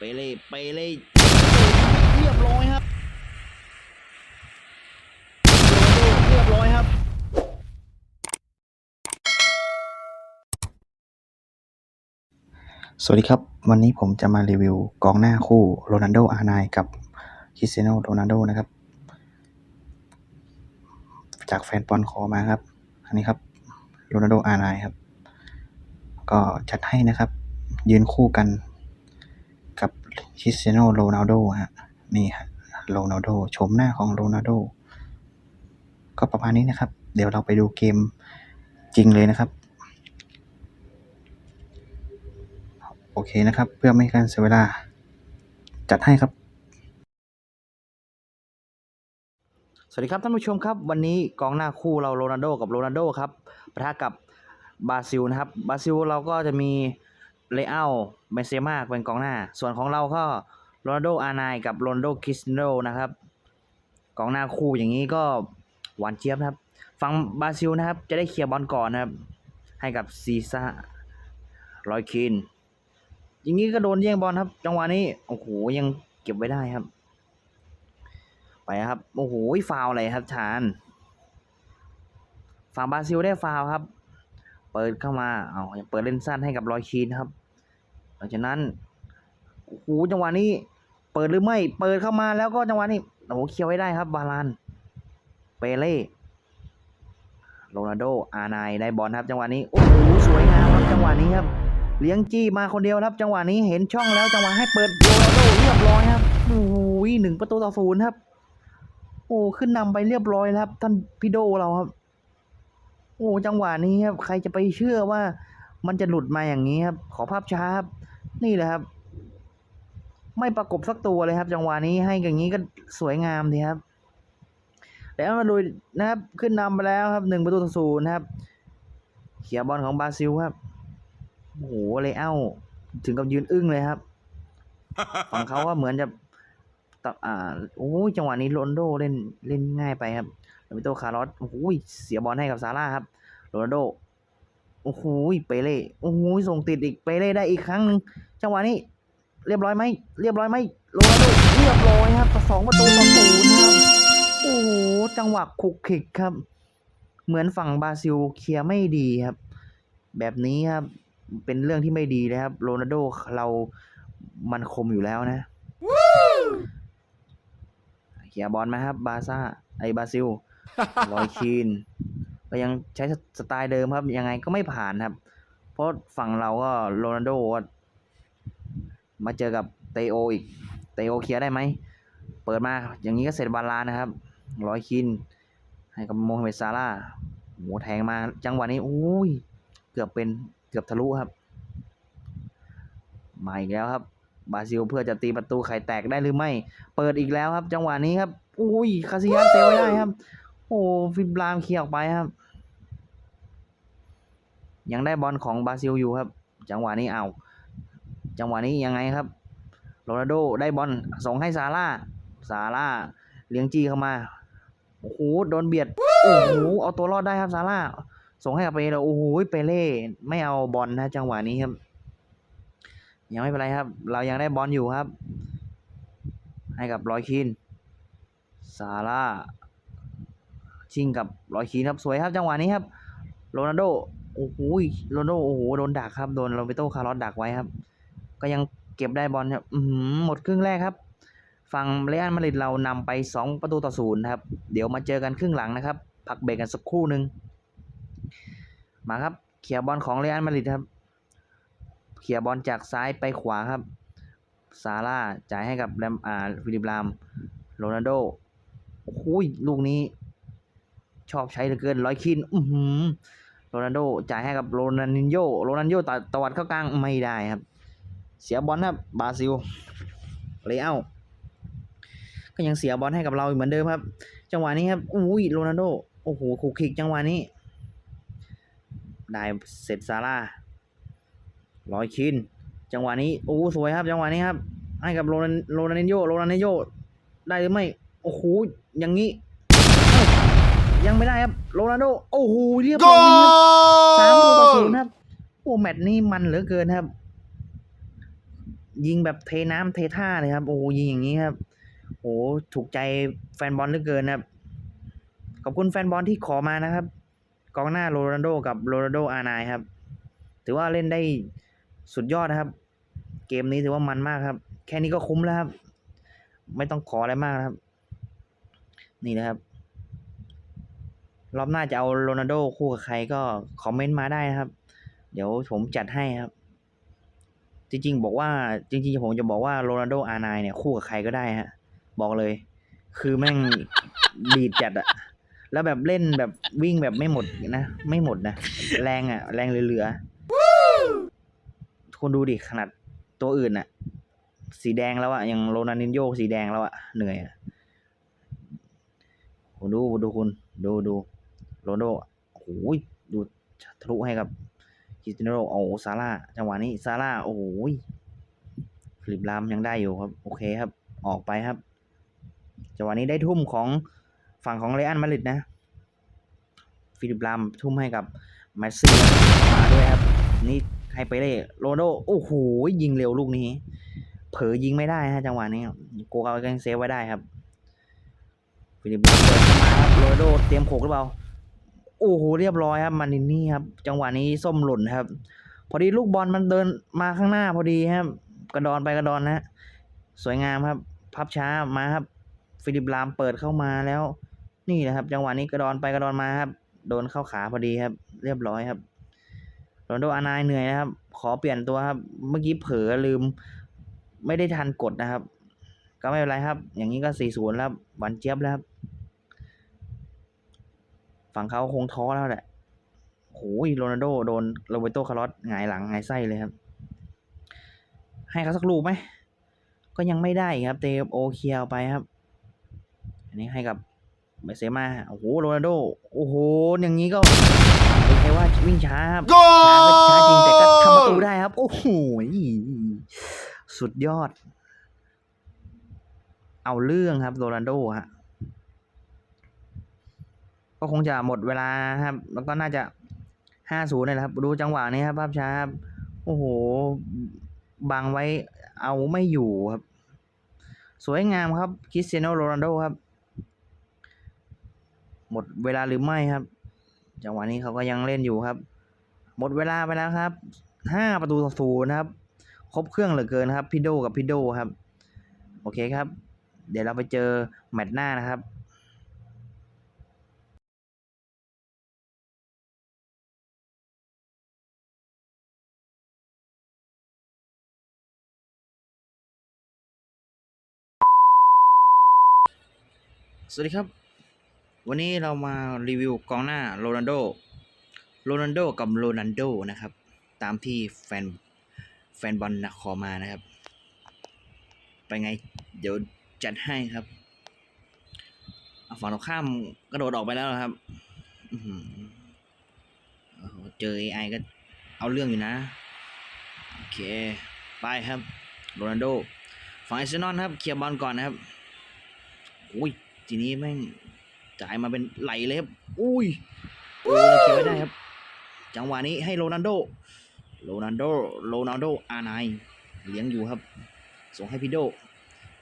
ไปเลยไปเลยเรียบร้อยครับเรียบร้อยครับสวัสดีครับ วันนี้ผมจะมารีวิวกองหน้าคู่โรนัลโดอาร์ไนกับคริสเตียโนโรนัลโดนะครับ จากแฟนบอลขอมาครับ อันนี้ครับโรนัลโดอาร์ไนครับ ก็จัดให้นะครับ ยืนคู่กัน กับคริสเตียโนโรนัลโดฮะนี่ฮะโรนัลโดชมหน้าของโรนัลโดก็ประมาณนี้นะครับ เดี๋ยวเราไปดูเกมจริงเลยนะครับ โอเคนะครับ เพื่อไม่ให้การเสียเวลา จัดให้ครับ สวัสดีครับท่านผู้ชมครับ วันนี้กองหน้าคู่เราโรนัลโดกับโรนัลโดครับปะทะกับบราซิลนะครับบราซิลเราก็จะมี เลอาลเบนเซม่าเป็นกองหน้า ส่วนของเราก็โรนัลโดอาร์ไนกับโรนัลโดคริสเตียโนนะครับกองหน้าคู่อย่างนี้ก็หวานเจี๊ยบนะครับฝั่งบราซิลนะครับ จะได้เคลียร์บอลก่อนนะครับ ให้กับซีซ่าลอยคินอย่างนี้ก็โดนแย่งบอลครับ จังหวะนี้โอ้โหยังเก็บไว้ได้ครับ ไปครับโอ้โหฟาวอะไรครับชานฝั่งบราซิลได้ฟาวครับ ปิดเข้ามาเอายังเปิดเล่นสั้นให้กับลอยคีนครับ หลังจากนั้นโอ้โหจังหวะนี้ เปิดหรือไม่ เปิดเข้ามาแล้วก็จังหวะนี้โอ้โหเคลียร์ไว้ได้ครับบาลานเปเล่โรนัลโดอาไนได้บอลครับ จังหวะนี้โอ้โหสวยงามครับจังหวะนี้ครับ เลี้ยงจี้มาคนเดียวครับ จังหวะนี้เห็นช่องแล้วจังหวะให้เปิดโรนัลโดเรียบร้อยครับโอ้โหหนึ่งประตูต่อศูนย์ครับ โอ้ขึ้นนำไปเรียบร้อยแล้วครับ ท่านพี่โดเราครับ โอ้จังหวะนี้ครับใครจะไปเชื่อว่ามันจะหลุดมาอย่างนี้ครับขอภาพช้าครับนี่แหละครับ ไม่ประกบสักตัวเลยครับ จังหวะนี้ให้อย่างนี้ก็สวยงามดีครับ แล้วมาดูนะครับ ขึ้นนำไปแล้วครับหนึ่งประตูต่อศูนย์นะครับเขียบอลของบราซิลครับโอ้โหเลยเอ้า ถึงกับยืนอึ้งเลยครับฝั่งเขาว่าเหมือนจะตอ่าโอ้จังหวะนี้โรนโดเล่นเล่นง่ายไปครับ โรเบโตคาร์ลอสโอ้โหเสียบอลให้กับซาร่าครับโรนัลโดโอ้โหเปเล่โอ้โหส่งติดอีกเปเล่ได้อีกครั้งหนึ่งจังหวะนี้เรียบร้อยไหมเรียบร้อยไหมโรนัลโดเรียบร้อยครับสองประตูต่อศูนย์ครับโอ้โหจังหวะคุกคิกครับ เหมือนฝั่งบราซิลเคลียร์ไม่ดีครับ แบบนี้ครับเป็นเรื่องที่ไม่ดีเลยครับโรนัลโดเรามันคมอยู่แล้วนะเคลียร์บอลมาครับ บาซ่าไอบราซิล ลอยคีนก็ยังใช้สไตล์เดิมครับ ยังไงก็ไม่ผ่านครับ เพราะฝั่งเราก็โรนัลโดมาเจอกับเตโออีก เตโอเคลียร์ได้ไหม เปิดมาอย่างนี้ก็เสร็จบาลานะครับลอยคิน ให้กับโมฮัมเหม็ดซาร่าโหแทงมาจังหวะนี้อุ้ย เกือบเป็นเกือบทะลุครับ มาอีกแล้วครับ บราซิลเพื่อจะตีประตูไข่แตกได้หรือไม่ เปิดอีกแล้วครับ จังหวะนี้ครับ อุ้ยคาซิยัสเซฟไว้ได้ครับ โอ้ฟินบรามเคลียร์ออกไปครับ ยังได้บอลของบราซิลอยู่ครับ จังหวะนี้เอาจังหวะนี้ยังไงครับโรนัลโดได้บอลส่งให้ซาร่าซาร่าเลี้ยงจี้เข้ามาโอ้โหโดนเบียดโอ้โหเอาตัวรอดได้ครับซาร่าส่งให้กับเปเล่โอ้โหเปเล่ไม่เอาบอลนะจังหวะนี้ครับ ยังไม่เป็นไรครับ เรายังได้บอลอยู่ครับ ให้กับรอยคีนซาร่า ชิงกับรอยคีนครับสวยครับจังหวะนี้ครับโรนัลโดโอ้โหโรนัลโดโอ้โหโดนดักครับโดนโรเบโตคาร์ลอสดักไว้ครับ ก็ยังเก็บได้บอลครับหมดครึ่งแรกครับฝั่งเรอัลมาดริดเรานำไป 2 ประตูต่อศูนย์ครับ เดี๋ยวมาเจอกันครึ่งหลังนะครับ พักเบรกกันสักครู่หนึ่งมาครับเคลียบอลของเรอัลมาดริดครับเคลียบอลจากซ้ายไปขวาครับซาร่าจ่ายให้กับแรมอ่าฟิลิปลามโรนัลโดโอ้โหลูกนี้ ชอบใช้เหลือเกินร้อยคินอือหือโรนัลโดจ่ายให้กับโรนันโยโรนันโยตัดตวัดเข้ากลางไม่ได้ครับ เสียบอลครับบราซิลเลอาก็ยังเสียบอลให้กับเราเหมือนเดิมครับ จังหวะนี้ครับอุ้ยโรนัลโดโอ้โหคูคิกจังหวะนี้ได้เสร็จซาร่าร้อยคินจังหวะนี้โอ้สวยครับ จังหวะนี้ครับให้กับโรนันโรนันโยโรนันโยได้หรือไม่โอ้โหอย่างนี้ ยังไม่ได้ครับโรนัลโดโอ้โหเรียบร้อยครับสามประตูต่อศูนย์ครับโอ้แมตช์นี้มันเหลือเกินครับ ยิงแบบเทน้ำเทท่าเลยครับ โอ้โหยิงอย่างนี้ครับโอ้โหถูกใจแฟนบอลเหลือเกินนะครับขอบคุณแฟนบอลที่ขอมานะครับกองหน้าโรนัลโดกับโรนัลโดอาร์ไนครับ ถือว่าเล่นได้สุดยอดนะครับ เกมนี้ถือว่ามันมากครับ แค่นี้ก็คุ้มแล้วครับ ไม่ต้องขออะไรมากนะครับ นี่นะครับ รอบหน้าจะเอาโรนัลโดคู่กับใครก็คอมเมนต์มาได้นะครับ เดี๋ยวผมจัดให้ครับ จริงๆ บอกว่าจริงๆผมจะบอกว่าโรนัลโดอาร์ไนเนี่ยคู่กับใครก็ได้ฮะ บอกเลย คือแม่งดีดจัดอะแล้วแบบเล่นแบบวิ่งแบบไม่หมดนะ ไม่หมดนะ แรงอะแรงเหลือๆคุณดูดิขนาดตัวอื่นอะสีแดงแล้วอะอย่างโรนัลดินโยสีแดงแล้วอะเหนื่อยอะดูดูคุณ ดูดู โรนโดโอ้โหดูทะลุให้กับคริสเตียโนโรโอ้โซาร่าจังหวะนี้ซาร่าโอ้โหฟลิปลามยังได้อยู่ครับ โอเคครับ ออกไปครับจังหวะนี้ได้ทุ่มของฝั่งของเรอัลมาริดนะ ฟิลิปลามทุ่มให้กับแมสซี่มาด้วยครับ นี่ให้ไปเลยโรนโดโอ้โหยิงเร็วลูกนี้ เผลอยิงไม่ได้ฮะจังหวะนี้โกกาเกงเซฟไว้ได้ครับ ฟิลิปลามเปิดเข้ามาครับโรนโดเตรียมโขกหรือเปล่า โอ้โหเรียบร้อยครับมานินนี่ครับ จังหวะนี้ส้มหล่นครับ พอดีลูกบอลมันเดินมาข้างหน้าพอดีครับ กระดอนไปกระดอนนะ สวยงามครับ พับช้ามาครับ ฟิลิปลามเปิดเข้ามาแล้ว นี่นะครับ จังหวะนี้กระดอนไปกระดอนมาครับ โดนเข้าขาพอดีครับ เรียบร้อยครับโรนโดอานายเหนื่อยนะครับ ขอเปลี่ยนตัวครับ เมื่อกี้เผลอลืม ไม่ได้ทันกดนะครับ ก็ไม่เป็นไรครับ อย่างนี้ก็สี่ศูนย์แล้วหวันเจี๊ยบแล้วครับ ฝั่งเขาคงท้อแล้วแหละโอ้ยโรนัลโดโดนโรเบโตคาร์ลอสหงายหลังหงายไส้เลยครับ ให้เขาสักลูกไหม ก็ยังไม่ได้ครับ เตโอเคียร์ไปครับ อันนี้ให้กับเบเซมาโอ้โหโรนัลโด โอ้โห อย่างนี้ก็เป็นใครว่าวิ่งช้าครับช้าก็ช้าจริงแต่ก็ทำประตูได้ครับ โอ้โหสุดยอด เอาเรื่องครับโรนัลโดฮะ ก็คงจะหมดเวลาครับ แล้วก็น่าจะห้าศูนย์เลยนะครับ ดูจังหวะนี้ครับภาพช้าครับโอ้โห บังไว้เอาไม่อยู่ครับ สวยงามครับคริสเตียโนโรนัลโดครับ หมดเวลาหรือไม่ครับ จังหวะนี้เขาก็ยังเล่นอยู่ครับ หมดเวลาไปแล้วครับห้าประตูต่อศูนย์นะครับ ครบเครื่องเหลือเกินครับพี่โดกับพี่โดครับ โอเคครับ เดี๋ยวเราไปเจอแมตช์หน้านะครับ สวัสดีครับ วันนี้เรามารีวิวกองหน้าโรนัลโดโรนัลโดกับโรนัลโดนะครับ ตามที่แฟนแฟนบอลนะขอมานะครับ ไปไง เดี๋ยวจัดให้ครับฝั่งตรงข้ามกระโดดออกไปแล้วครับอื้อหือโอ้โหเจอ AI ก็เอาเรื่องอยู่นะ โอเค ไปครับ โรนัลโดฝั่งอาร์เซนอลครับ เคลียร์บอลก่อนนะครับ อุ้ย ทีนี้แม่งจ่ายมาเป็นไหลเลยครับอุ้ยโอ้ยเคลียร์ไว้ได้ครับ จังหวะนี้ให้โรนัลโด โรนัลโด โรนัลโด อาร์ไนเลี้ยงอยู่ครับ ส่งให้พี่โด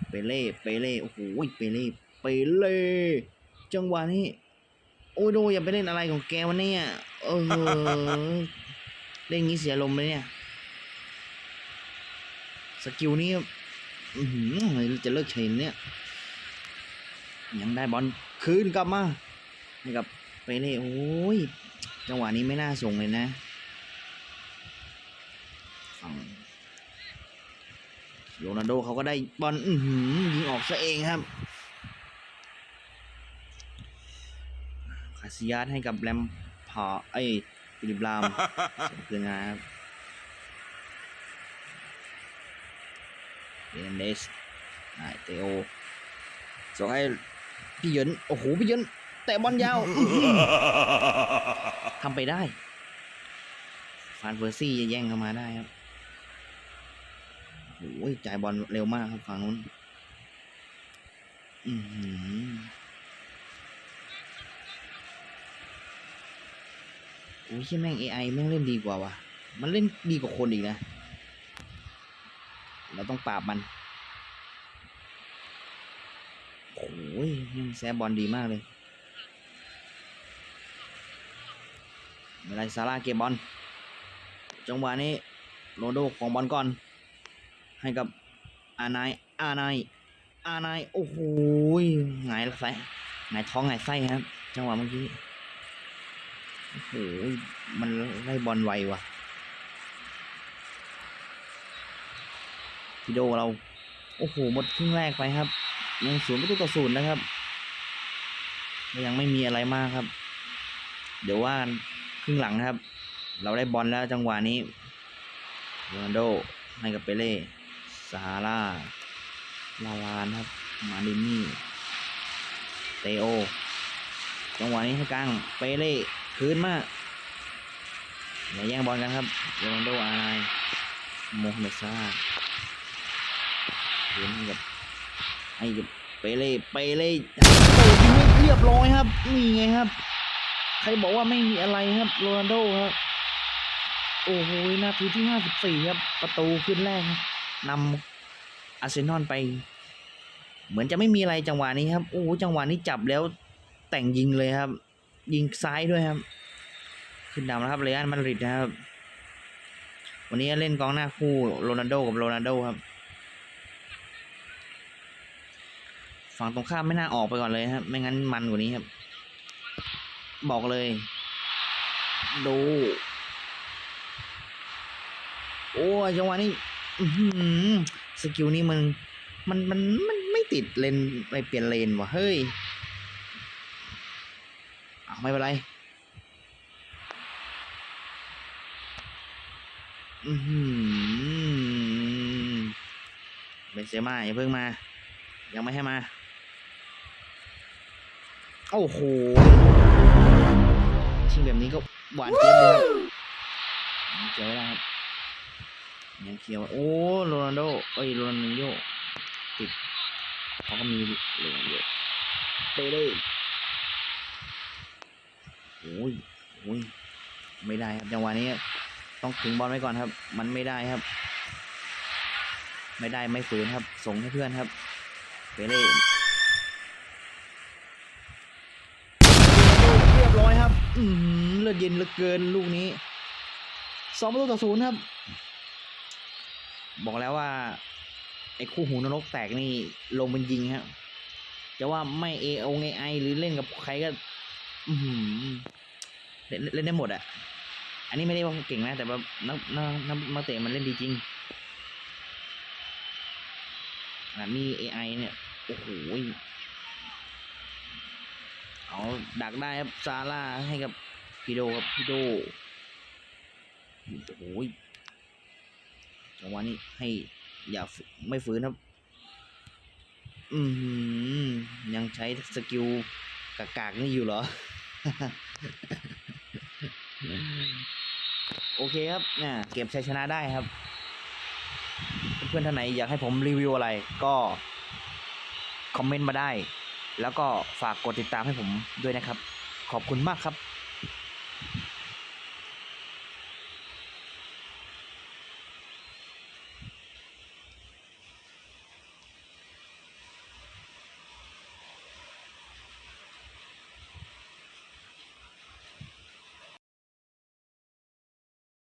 เปเล่ เปเล่ โอ้โห เปเล่ เปเล่ จังหวะนี้ โอ้ยโดอย่าไปเล่นอะไรของแกวะเนี่ยเออ เล่นงี้เสียลมเลยเนี่ย สกิลนี้อือหือจะเลิกใช้เนี่ย ยังได้บอลคืนกลับมาให้กับเปเล่โอ้ยจังหวะนี้ไม่น่าส่งเลยนะฝั่งโรนัลโดเขาก็ได้บอลอืยิงออกซะเองครับคาซิยาสให้กับแรมพอไอ้ฟิลิปลามเสียคืนนะครับเรนเดสไอเตโอส่งให้ พี่เหยินโอ้โหพี่เหยินแต่บอลยาวอื้อหือทำไปได้ ฟานเฟอร์ซี่จะแย่งเข้ามาได้ครับโอ้ยจ่ายบอลเร็วมากครับฝั่งนู้นอือหือโอ้ยเหี้ยแม่ง AI แม่งเล่นดีกว่าว่ะมันเล่นดีกว่าคนอีกนะโเราต้องปราบมัน โอ้ยยังแซบบอลดีมากเลยเวลาซาร่าเก็บบอล จังหวะนี้โรโดของบอลก่อน ให้กับอานาย อานาย อานาย โอ้โหหงายไส้หงายท้องหงายไส้ครับ จังหวะเมื่อกี้ โอ้โห มันไล่บอลไวว่ะพิโดเรา โอ้โห หมดครึ่งแรกไปครับ ยังศูนย์ประตูต่อศูนย์นะครับ ยังไม่มีอะไรมากครับ เดี๋ยวว่าครึ่งหลังนะครับ เราได้บอลแล้วจังหวะนี้โรนัลโดให้กับเปเล่ซาร่าลาลานครับ มาดินี่เตโอ จังหวะนี้ให้กลางเปเล่คืนมาอย่าแย่งบอลกันครับโรนัลโดอาร์ไนน์โมฮัมเหม็ดซาร่าคืนกับ ให้เปเล่เปเล่โอ้ยิงไม่เรียบร้อยครับนี่ไงครับ ใครบอกว่าไม่มีอะไรครับโรนัลโดครับโอ้โหนาทีที่ห้าสิบสี่ครับ ประตูขึ้นแรกนำอาร์เซนอลไป เหมือนจะไม่มีอะไรจังหวะนี้ครับ โอ้โหจังหวะนี้จับแล้วแต่งยิงเลยครับ ยิงซ้ายด้วยครับ ขึ้นดำแล้วครับเรอัลมาดริดนะครับ วันนี้เล่นกองหน้าคู่โรนัลโดกับโรนัลโดครับ ฝั่งตรงข้ามไม่น่าออกไปก่อนเลยครับ ไม่งั้นมันกว่านี้ครับ บอกเลย ดู โอ้ยจังหวะนี้สกิลนี้มัน มันมันมันไม่ติดเลนไปเปลี่ยนเลนว่ะเฮ้ยเอาไม่เป็นไรอือหือเบนเซม่าอย่าเพิ่งมา ยังไม่ให้มา โอ้โหชิงแบบนี้ก็หวานเจี๊ยบเลยครับเจียวไม่ได้ครับยังเคียวโอ้โรนัลโดเอ้ยโรนัลโดติดเขาก็มีโรนัลโดเปเล่โอ้ยโอ้ยไม่ได้ครับจังหวะนี้ต้องถึงบอลไว้ก่อนครับ มันไม่ได้ครับ ไม่ได้ไม่ฝืนครับ ส่งให้เพื่อนครับเปเล่เรียบร้อยครับ อื อหือเลือดเย็นเหลือเกินลูกนี้สองประตูต่อศูนย์ครับ บอกแล้วว่า ไอ้คู่หูนรกแตกนี่ลงเป็นยิงครับจะว่าไม่เอโอไงไอหรือเล่นกับใครก็ อืเล่นเล่นได้หมดอะอันนี้ไม่ได้ว่าเก่งนะ แต่ว่านักนักนักนักเตะมันเล่นดีจริงขนาดนี้ AI เนี่ย โอ้โหเอาดักได้ครับซาร่าให้กับ พี่โดครับพี่โดโอ้โหจังหวะนี้ให้อย่าไม่ฝืนครับ อือหือยังใช้สกิลกากๆนี่อยู่เหรอ โอเคครับเนี่ยเก็บชัยชนะได้ครับ เพื่อนท่านไหนอยากให้ผมรีวิวอะไร ก็ คอมเมนต์มาได้ แล้วก็ฝากกดติดตามให้ผมด้วยนะครับ ขอบคุณมากครับ